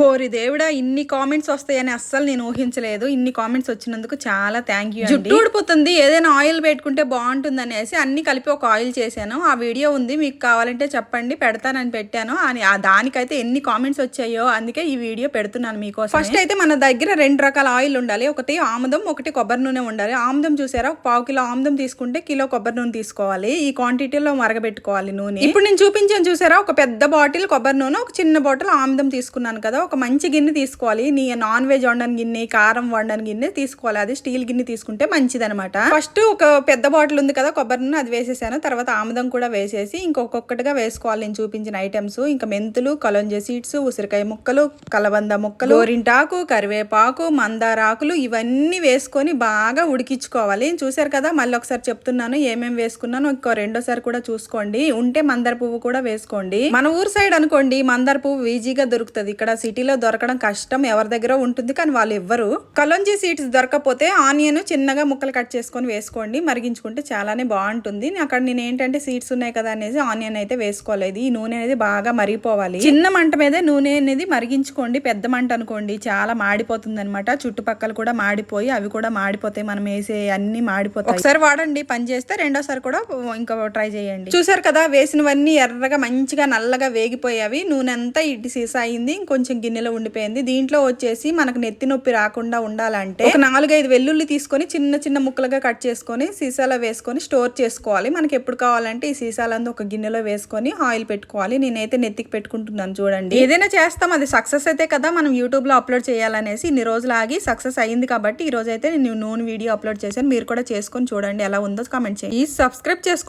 హోరి దేవుడా ఇన్ని కామెంట్స్ వస్తాయని అస్సలు నేను ఊహించలేదు. ఇన్ని కామెంట్స్ వచ్చినందుకు చాలా థ్యాంక్ యూ జుట్టు ఊడిపోతుంది. ఏదైనా ఆయిల్ పెట్టుకుంటే బాగుంటుంది అనేసి అన్ని కలిపి ఒక ఆయిల్ చేశాను. ఆ వీడియో ఉంది మీకు కావాలంటే చెప్పండి పెడతానని పెట్టాను. అని ఆ దానికైతే ఎన్ని కామెంట్స్ వచ్చాయో అందుకే ఈ వీడియో పెడుతున్నాను మీకోసం ఫస్ట్ అయితే మన దగ్గర రెండు రకాల ఆయిల్ ఉండాలి. ఒకటి ఆముదం ఒకటి కొబ్బరి నూనె ఉండాలి. ఆముదం చూసారా? ఒక పావు కిలో ఆముదం తీసుకుంటే కిలో కొబ్బరి నూనె తీసుకోవాలి. ఈ క్వాంటిటీలో మరగబెట్టుకోవాలి నూనె. ఇప్పుడు నేను చూపించాను చూసారా? ఒక పెద్ద బాటిల్ కొబ్బరి నూనె ఒక చిన్న బాటిల్ ఆముదం తీసుకున్నాను కదా ఒక మంచి గిన్నె తీసుకోవాలి. నీ నాన్ వెజ్ వండని గిన్నె కారం వండని గిన్నె తీసుకోవాలి. అది స్టీల్ గిన్నె తీసుకుంటే మంచిదనమాట ఫస్ట్ ఒక పెద్ద బాటిల్ ఉంది కదా కొబ్బరి నూనె అది వేసేసాను. తర్వాత ఆముదం కూడా వేసేసి ఇంకొకొక్కటిగా వేసుకోవాలి. నేను చూపించిన ఐటమ్స్ ఇంకా మెంతులు కలంజ సీడ్స్ ఉసిరికాయ ముక్కలు కలబంద ముక్కలు గోరింటాకు కరివేపాకు మందారాకులు ఇవన్నీ వేసుకొని బాగా ఉడికించుకోవాలి. చూసారు కదా మళ్ళీ ఒకసారి చెప్తున్నాను ఏమేమి వేసుకున్నాను ఇంకో రెండోసారి కూడా చూసుకోండి. ఉంటే మందార పువ్వు కూడా వేసుకోండి. మన ఊరు సైడ్ అనుకోండి మందార పువ్వు ఈజీగా దొరుకుతుంది. ఇక్కడ సిటీ సిటీలో దొరకడం కష్టం ఎవరి దగ్గర ఉంటుంది కానీ వాళ్ళు ఇవ్వరు కలొంజీ సీడ్స్ దొరకపోతే ఆనియన్ చిన్నగా ముక్కలు కట్ చేసుకొని వేసుకోండి మరిగించుకుంటే చాలానే బాగుంటుంది. అక్కడ నేను ఏంటంటే సీడ్స్ ఉన్నాయి కదా అనేసి ఆనియన్ అయితే వేసుకోలేదు. ఈ నూనె అనేది బాగా మరిగిపోవాలి. చిన్న మంట మీద నూనె అనేది మరిగించుకోండి. పెద్ద మంట అనుకోండి చాలా మాడిపోతుంది అనమాట చుట్టుపక్కల కూడా మాడిపోయి అవి కూడా మాడిపోతాయి. మనం వేసే అన్ని మాడిపోతాయి. ఒకసారి వాడండి పని చేస్తే రెండోసారి కూడా ఇంకా ట్రై చేయండి. చూసారు కదా వేసినవన్నీ ఎర్రగా మంచిగా నల్లగా వేగిపోయావి నూనె అంతా ఇటు సీసా అయింది. ఇంకొంచెం గిన్నెలో ఉండిపోయింది. దీంట్లో వచ్చేసి మనకు నెత్తి నొప్పి రాకుండా ఉండాలంటే ఒక నాలుగైదు వెల్లుల్లి తీసుకొని చిన్న చిన్న ముక్కలుగా కట్ చేసుకొని సీసాలో వేసుకొని స్టోర్ చేసుకోవాలి. మనకి ఎప్పుడు కావాలంటే ఈ సీసాలందు ఒక గిన్నెలో వేసుకొని ఆయిల్ పెట్టుకోవాలి. నేనైతే నెత్తికి పెట్టుకుంటున్నాను చూడండి. ఏదైనా చేస్తాం. అది సక్సెస్ అయితే కదా మనం యూట్యూబ్లో అప్లోడ్ చేయాలనేసి ఇన్ని రోజులు ఆగి సక్సెస్ అయింది కాబట్టి ఈ రోజు అయితే నేను నూనె వీడియో అప్లోడ్ చేశాను. మీరు కూడా చేసుకొని చూడండి. ఎలా ఉందో కామెంట్ చేయండి. ఈ సబ్స్క్రైబ్ చేసుకో